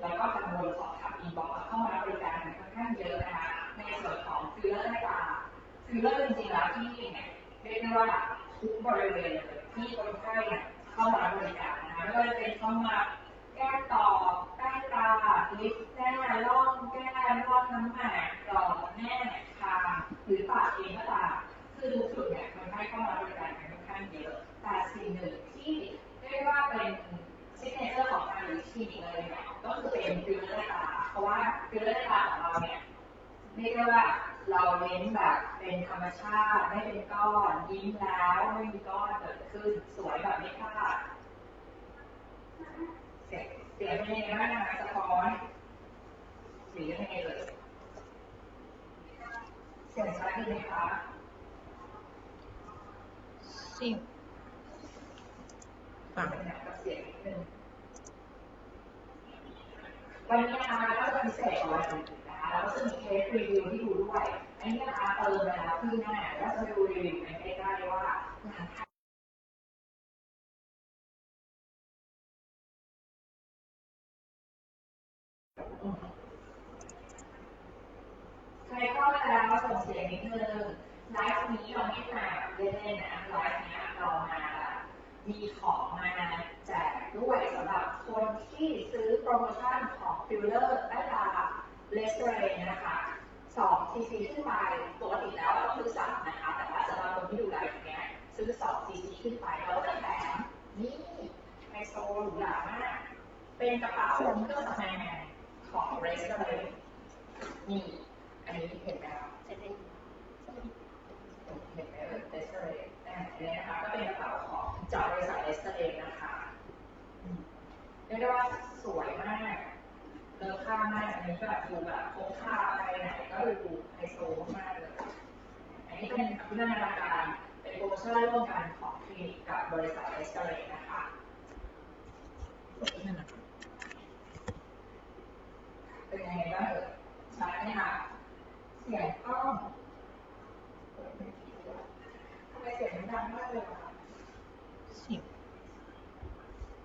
แล้วก็กังวลสอบถามอินบ็อกซ์เข้ามาบริการค่อนข้างเยอะนะคะ ในส่วนของฟิลเลอร์ได้ตาฟิลเลอร์จริงๆแล้วที่เนี่ยเรียกได้ว่าทุกบริเวณเลยที่คนไข้เนี่ยเข้ามาบบริการนะคะไม่ว่าจะเป็นเข้ามาแก้ต่อใต้ตาลิฟต์แก้ร่องแก้ร่องน้ำหมาก ราะว่าฟิลเลอร์ตาของเราเนี่ยเรียกได้ว่าเราเน้นแบบเป็นธรรมชาติไม่เป็นก้อนยิ้มแล้วไม่มีก้อนเกิดขึ้นสวยแบบไม่พลาดเสียงเสียงเป็นยังไงบ้างนะคะสะท้อนหรือยังไงเอ่ยเสียงชัดดีไหมคะสิบฟังกับเสียงนิดนึง วันนี้นะคะก็จะพิเศษกว่าวันอื่นนะคะแล้วก็จะมีเคสรีวิวที่ดูด้วย อันนี้นะคะเติมไปแล้วครึ่หน้าแล้วจะดูรีวิวกันใกล้ๆว่าหลังใครเข้ามาแล้วส่งเสียงนิดนึงไลฟ์นี้เราไม่มาเล่นๆนะไลฟ์นี้เรามามีของมาแจกด้วยสำหรับคนที่ซื้อโปรโมชั่นของ ฟิลเลอร์ได้ตาเลสเตอร์นะคะ2 cc ขึ้นไป ปกติแล้วเราคือ3นะคะ แต่ว่าสำหรับคนที่ดูไลฟ์เนี้ยซื้อ 2 cc ขึ้นไปเราจะแถมนี่ไฮโซหรูหรามาก เป็นกระเป๋าเครื่องสำอางของเรสเตอร์นี่ อันนี้เห็นไหมครับเห็นไหมเห็นไหมเอสเตอร์เอ่าอันนี้นะคะก็เป็นกระเป๋าของจากบริษัทเอสเตอร์นะคะเรียกได้ว่าสวยมาก เลอค่ามากอันนี้ก็แบบดูแบบพกพาไปไหนก็เลยดูไฮโซมากเลยอันนี้เป็นพัฒนาการเป็นโปรโมชั่นร่วมกันของคลินิกกับบริษัทเอสเตอร์นะคะนั่นนะคะเป็นยังไงบ้างเอ่ยชัดไหมคะเสียงกล้องทำไมเสียงมันดังมากเลยอะคะสิบ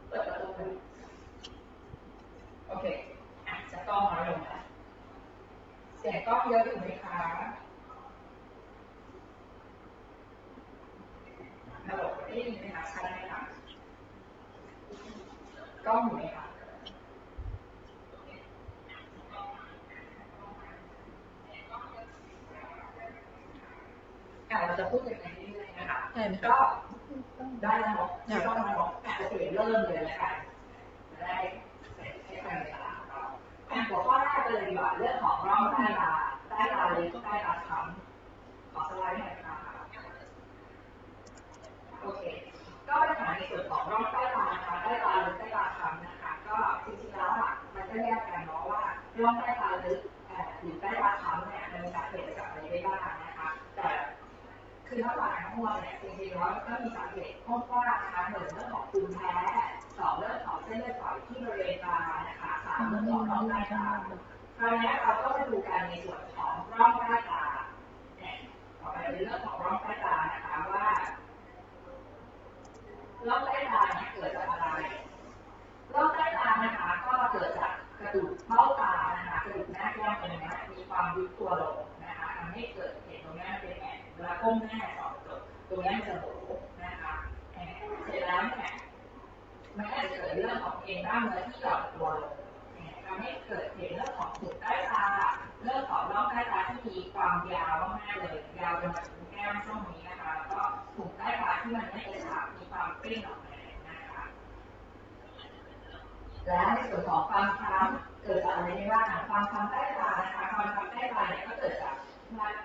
เปิดประตูดูโอเคอะจะกล้องน้อยลงค่ะ เสียงกล้องเยอะอยู่ไหมคะฮัลโหลได้ยินไหมคะชัดไหมคะกล้องอยู่ไหมคะอะเราจะพูดกันไปเรื่อยๆนะคะได้ไหมคะก็ได้แล้วเนาะไม่ต้องมาบอกอะโอเคเริ่มเลยแล้วกันจะได้เสร็จให้ทันเวลาของเราอะหัวข้อแร กเลยดีกว่าเรื่องของร่องใต้ตาใต้ตาเล็กใต้ตาค้ำขอสไลด์หน่อยค่ะโอเค ก็ปัญหาในส่วนของร่องใต้ตานะคะใต้ตาลึกใต้ตาค้ำนะคะ ก็จริงๆแล้วอะมันก็แยกกันเนาะว่าร่องใต้ตาลึกหรือใต้ตาค้ำเนี่ยมันมีสาเหตุจากอะไรได้บ้างนะคะแต่คือถ้าหวานทั้งมวลเนี่ยจริงๆแล้วก็มีสาเหตุพบว่านะคะหนึ่งเรื่องของภูมิแพ้สองเรื่องของเส้นเลือดฝอยที่บริเวณตานะคะสามเรื่องของร่องใต้ตา คราวนี้เราก็มาดูกันในส่วนของร่องใต้ตาต่อไปเป็นเรื่องของร่องใต้ตานะคะว่าร่องใต้ตาเนี่ยเกิดจากอะไรร่องใต้ตานะคะก็เกิดจากกระดูกเบ้าตานะคะกระดูกหน้าแก้มตรงนี้มีความยุบตัวลงนะคะทำให้เกิดเห็นตรงนี้เป็นแอนเวลาก้มหน้าสองตัวตรงนี้จะโหนะคะแหมเสร็จแล้วเนี่ยมันอาจจะเกิดเรื่องของเอ็นกล้ามเนื้อที่หย่อนตัวลงทำให้เกิดเห็นเรื่องของถุงใต้ตา เรื่องของร่องใต้ตาที่มีความ ยาวมากๆเลยยาวจนมาถึงแก้มช่วงนี้นะคะ แล้วก็ถุงใต้ตาที่มันไม่กระชับมีความปริ้นออกมานะคะ และในส่วนของความคล้ำเกิดจากอะไรได้บ้างความคล้ำใต้ตานะคะความคล้ำใต้ตาเนี่ยก็เกิดจาก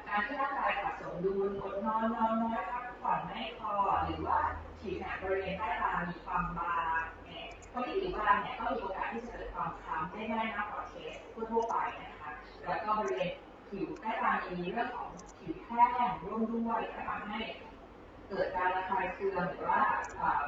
การที่ร่างกายขาดสมดุลอดนอนนอนน้อยพักผ่อนไม่พอหรือว่าผิวหนังบริเวณใต้ตามีความบางเนี่ยคนที่ผิวบางเนี่ยก็มีโอกาสที่จะเกิดความคล้ำได้ง่ายมากกว่าเคสทั่วไปนะคะ แล้วก็บริเวณ ผิวใต้ตามีเรื่องของผิวแห้งร่วมด้วยก็ทำให้เกิดการระคายเคืองหรือว่า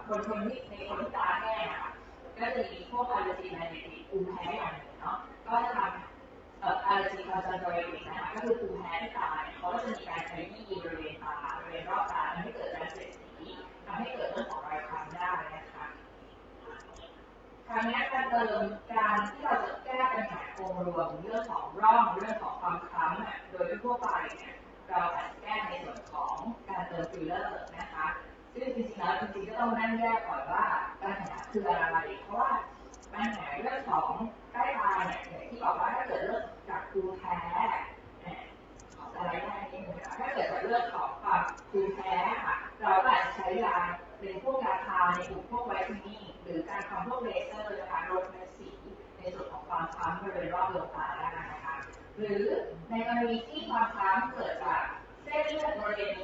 คนคนที่ในคนที่ตาแห้งอะก็จะมีพวกอะเลอร์จีนในภูมิแพ้อย่างหนึ่งเนาะก็จะทำเอ่อ allergy conjunctivitis นะคะก็คือภูมิแพ้ที่ตาเนี่ยเขาก็จะมีการขยี้บริเวณตาบริเวณรอบตาทำให้เกิดการเสียดสีทำให้เกิดเรื่องของรอยคล้ำได้นะคะคราวนี้การเติมการที่เราจะแก้ปัญหา องค์รวมเรื่องของร่องเรื่องของความคล้ำโดยทั่วไปเนี่ยเราอาจจะแก้ในส่วนของการเติมฟิลเลอร์นะคะซึ่งจริงๆแล้วจริงๆก็ต้องนั่งแยกก่อนว่าปัญหาคืออะไร เพราะว่าปัญหาเรื่องของใต้ตาเนี่ยอย่างที่บอกว่าถ้าเกิดเรื่องจากภูแพ้ขอสไลด์ได้นิดนึงค่ะถ้าเกิดจากเรื่องของความภูแพ้ค่ะเราก็อาจจะใช้ยาเป็นพวกยาทาในกลุ่มพวกไวท์เทนนิ่งหรือการทำพวกเลเซอร์ ความคล้ำบริเวณรอบดวงตาได้นะคะหรือในกรณีที่ความคล้ำเกิดจากเส้นเลือดบริเวณ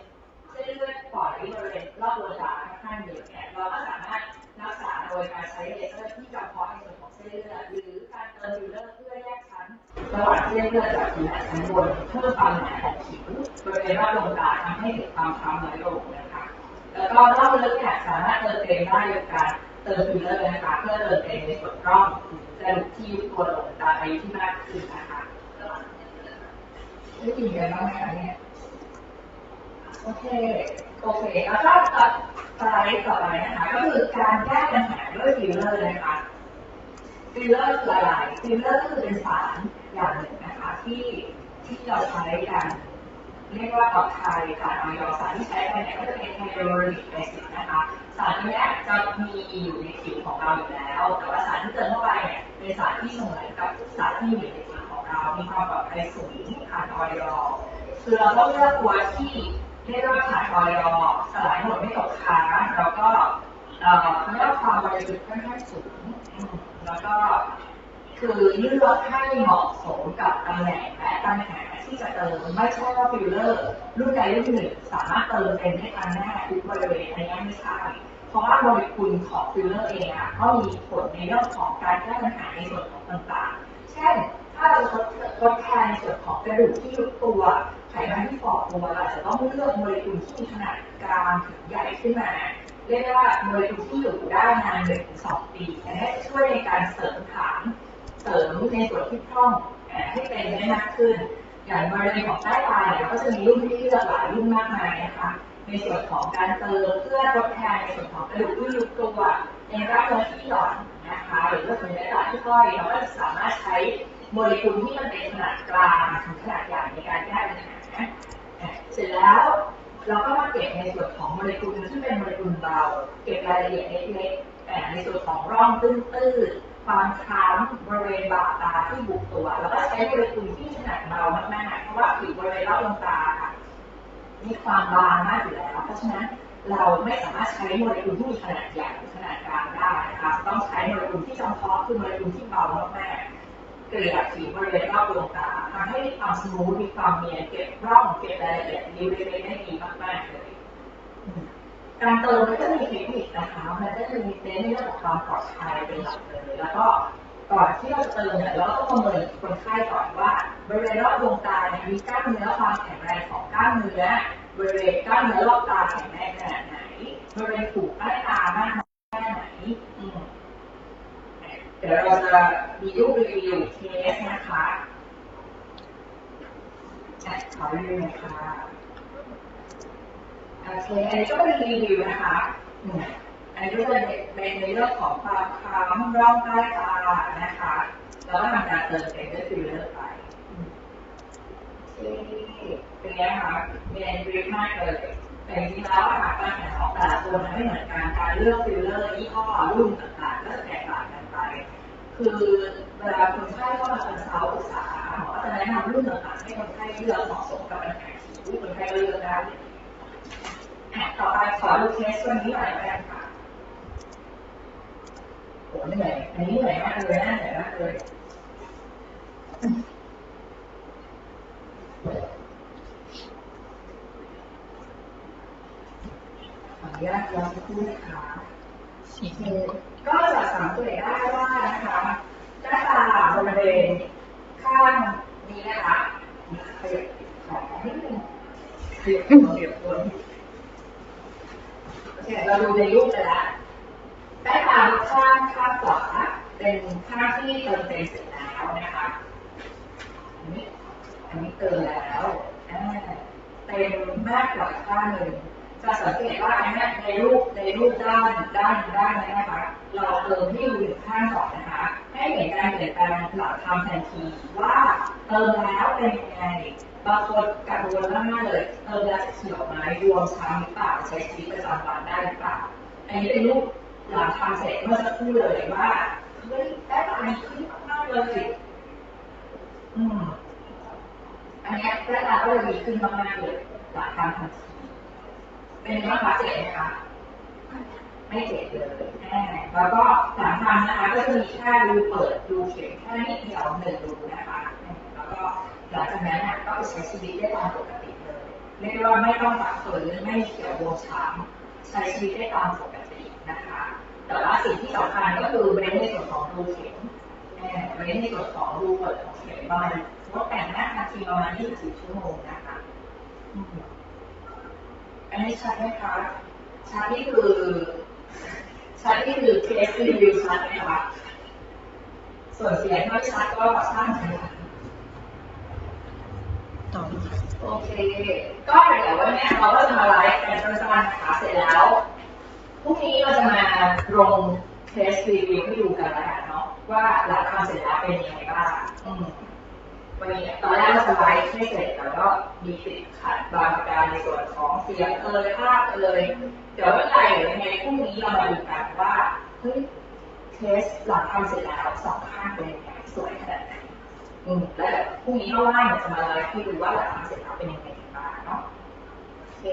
เส้นเลือดฝอยบริเวณรอบดวงตาค่อนข้างเยอะเนี่ยเราก็สามารถรักษาโดยการใช้เลเซอร์ที่จำเพาะในส่วนของเส้นเลือดหรือการเติมฟิลเลอร์เพื่อแยกชั้นระหว่างเส้นเลือดจากผิวหนังชั้นบนเพื่อความหนาของผิวบริเวณรอบดวงตาทำให้เกิดความคล้ำน้อยลงนะคะแล้วก็รอบลึกเนี่ยสามารถเติมเต็มได้โดยการเติมฟิลเลอร์นะคะเพื่อเติมเต็มในส่วนร่อง กระดูกที่ยุบตัวลงตามอายุที่มากขึ้นนะคะได้ยินกันบ้างไหมคะเนี่ย โอเค โอเค แล้วก็ตัดสไลด์ต่อไปนะคะ ก็คือการแก้ปัญหาด้วยฟิลเลอร์นะคะฟิลเลอร์คืออะไรฟิลเลอร์ก็คือเป็นสารอย่างหนึ่งนะคะที่ที่เราใช้กันเรียกว่าออกไทยสารออยสารที่ใช้ไปเนี่ยก็จะเป็นไฮโดรลิกแอซิดนะคะ สารนี้จะมีอยู่ในผิวของเราอยู่แล้ว แต่ว่าสารที่เติมเข้าไปเนี่ย เป็นสารที่เหมือนกับสารที่อยู่ในผิวของเรา มีความปลอดภัยสูงผ่านออยคือเราต้องเลือกตัวที่เรียกว่าผ่านออยสลายหมดไม่ตกค้างแล้วก็เอ่อเรียกความบริสุทธิ์ค่อนข้างสูง แล้วก็คือเลือกให้เหมาะสมกับตำแหน่งและปัญหาที่จะเติมไม่ใช่ว่าฟิลเลอร์ รุ่นใดรุ่นหนึ่งสามารถเติมเต็มได้ทันหน้าทุกบริเวณอันนี้ไม่ใช่ เพราะว่าโมเลกุลของฟิลเลอร์เองอะก็มีผลในเรื่องของการแก้ปัญหาในส่วนของต่างๆ เช่น ถ้าเราจะทดแทนในส่วนของกระดูกที่ยุบตัวไขมันที่ฝ่อตัวเราจะต้องเลือกโมเลกุลที่มีขนาดกลางถึงใหญ่ขึ้นมาเรียกได้ว่าโมเลกุลที่อยู่ได้นานหนึ่งถึงสองปีอันนี้จะช่วยในการเสริมฐานเสริมในส่วนที่พร่องให้เป็นได้มากขึ้น อย่างบริเวณของใต้ตาเนี่ยก็จะมีรุ่นที่เลือกหลายรุ่นมากมายนะคะ ในส่วนของการเติมเพื่อทดแทนในส่วนของกระดูกที่ยุบตัวในกล้ามเนื้อที่หย่อนนะคะหรือว่าส่วนใหญ่ตาที่ก้อยเราก็จะสามารถใช้โมเลกุลที่มันเป็นขนาดกลางถึงขนาดใหญ่ในการแก้ปัญหาเสร็จแล้วเราก็มาเก็บในส่วนของโมเลกุลที่เป็นโมเลกุลเบาเก็บรายละเอียดเล็กๆแต่ในส่วนของร่องตื้นๆความค้ำบริเวณบ่าตาที่บุกตัว แล้วก็ใช้โมเลกุลที่ขนาดเบามากๆเพราะว่าผิวบริเวณรอบดวงตาค่ะ มีความบางมากอยู่แล้ว เพราะฉะนั้นเราไม่สามารถใช้โมเลกุลที่มีขนาดใหญ่หรือขนาดกลางได้นะคะต้องใช้โมเลกุลที่จำเพาะคือโมเลกุลที่เบามากๆเกลี่ยผิวบริเวณรอบดวงตาทำให้มีความสมูทมีความเนียนเก็บร่องเก็บรายละเอียดริ้วเล็กๆได้ดีมากๆเลยการเติมมันก็จะมีเทคนิคนะคะมันก็จะมีเน้นในเรื่องของความปลอดภัยเป็นหลักเลยแล้วก็ก่อนที่เราจะเติมเนี่ยเราก็ต้องประเมินคนไข้ก่อนว่า บริเวณรอบดวงตาเนี่ยมีกล้ามเนื้อความแข็งแรงของกล้ามเนื้อบริเวณกล้ามเนื้อรอบตาแข็งแรงขนาดไหนบริเวณถูกใต้ตามากแค่ไหนอืมเดี๋ยวเราจะมีรูปรีวิวเคสนะคะขอรีวิวหน่อยค่ะโอเคอันนี้ก็เป็นรีวิวนะคะอันนี้ก็จะเป็นในเรื่องของความคล้ำร่องใต้ตานะคะ แล้วก็ทำการเติมเต็มด้วยฟิลเลอร์ไป เป็นไงคะเรียนรีบมากเลยแต่จริงๆแล้วค่ะปัญหาของแต่ละคนไม่เหมือนกันการเลือกฟิลเลอร์ยี่ห้อรุ่นต่างๆก็จะแตกต่างกันไป คือเวลาคนไข้เข้ามาคอนซัลท์ปรึกษาหมอก็จะแนะนำรุ่นต่างๆให้คนไข้เลือกเหมาะสมกับปัญหาที่คนไข้เลือกได้อะต่อไปขอดูเคสตัวนี้หน่อยแล้วกันค่ะโหเหนื่อยอันนี้เหนื่อยมากเลยนะเหนื่อยมากเลยขออนุ ญาตย้อนสักครู่นะคะสีก็จะสังเกตได้ว่านะคะหน้าตาบริเวณข้างนี้นะคะขยับของนิดนึงขยับตัวขยับตัวโอเคเราดูในรูปไปแล้วใต้ตาข้างข้างขวาเป็นข้างที่เติมเต็มเสร็จแล้วนะคะอันนี้เกินแล้วอ่าเต็มมากกว่าข้างหนึ่ง จะสังเกตว่าอันเนี้ยในรูปในรูปด้านด้านด้านนี้นะคะเราเติมที่อยู่ข้างก่อนนะคะ ให้เห็นการเปลี่ยนแปลงหลังทำทันทีว่าเติมแล้วเป็นยังไงบางคนกังวลมากเลยเติมแล้วเขียวไหมรวมช้ำหรือเปล่าใช้ชีวิตประจำวันได้หรือเปล่าอันนี้เป็นรูปหลังทำเสร็จเมื่อสักครู่เลยว่าเฮ้ยได้ตาดีขึ้นมากเลยอืมอันเนี้ยหน้าตาก็จะดีขึ้นมากๆเลยหลังทำทันที เป็นยังไงบ้าเจ็บไหมคะไม่เจ็บเลยแน่แล้วก็หลังนะคะก็จะมีแค่รูเปิดรูเข็มแค่นิดเดียวหนึ่งรูนะคะ แล้วก็หลังจากนั้นนะก็ไปใช้ชีวิตได้ตามปกติเลยเรียกได้ว่าไม่ต้องตัดเผยไม่เขียวบวมช้ำใช้ชีวิตได้ตามปกตินะคะ แต่ว่าสิ่งที่สำคัญก็คือเว้นในส่วนของรูเข็มเอ่เว้นในส่วนของรูเปิดของเข็มประมาณงดแต่งหน้านาทีประมาณ24ชั่วโมงนะคะ อืมอันนี้ชัดไหมคะชัดนี่คือชัดนี่คือเคสรีวิวชัดไหมคะส่วนเสียงไม่ชัดก็ช่างมันค่ะต่อเลยค่ะโอเค ก็เดี๋ยววันนี้เราก็จะมาไลฟ์กันสั้นๆนะคะเสร็จแล้วพรุ่งนี้เราจะมาลงเทสรีวิวให้ดูกันแล้วกันเนาะว่าหลังทำเสร็จแล้วเป็นยังไงบ้างอืม วันนี้ตอนแรกเราจะไลฟ์ให้เสร็จแล้วก็มีติดขัดบางประการในส่วนของเสียงเอ่ยภาพเอ่ยเดี๋ยวเมื่อไหร่เดี๋ยวยังไงพรุ่งนี้เรามาดูกันว่าเฮ้ยเทสหลังทำเสร็จแล้วสองข้างเป็นยังไงสวยขนาดไหนอืมแล้วเดี๋ยวพรุ่งนี้ข้างล่างเนี่ยจะมาไลฟ์ให้ดูว่าหลังทำเสร็จแล้วเป็นยังไงกันบ้างเนาะโอเค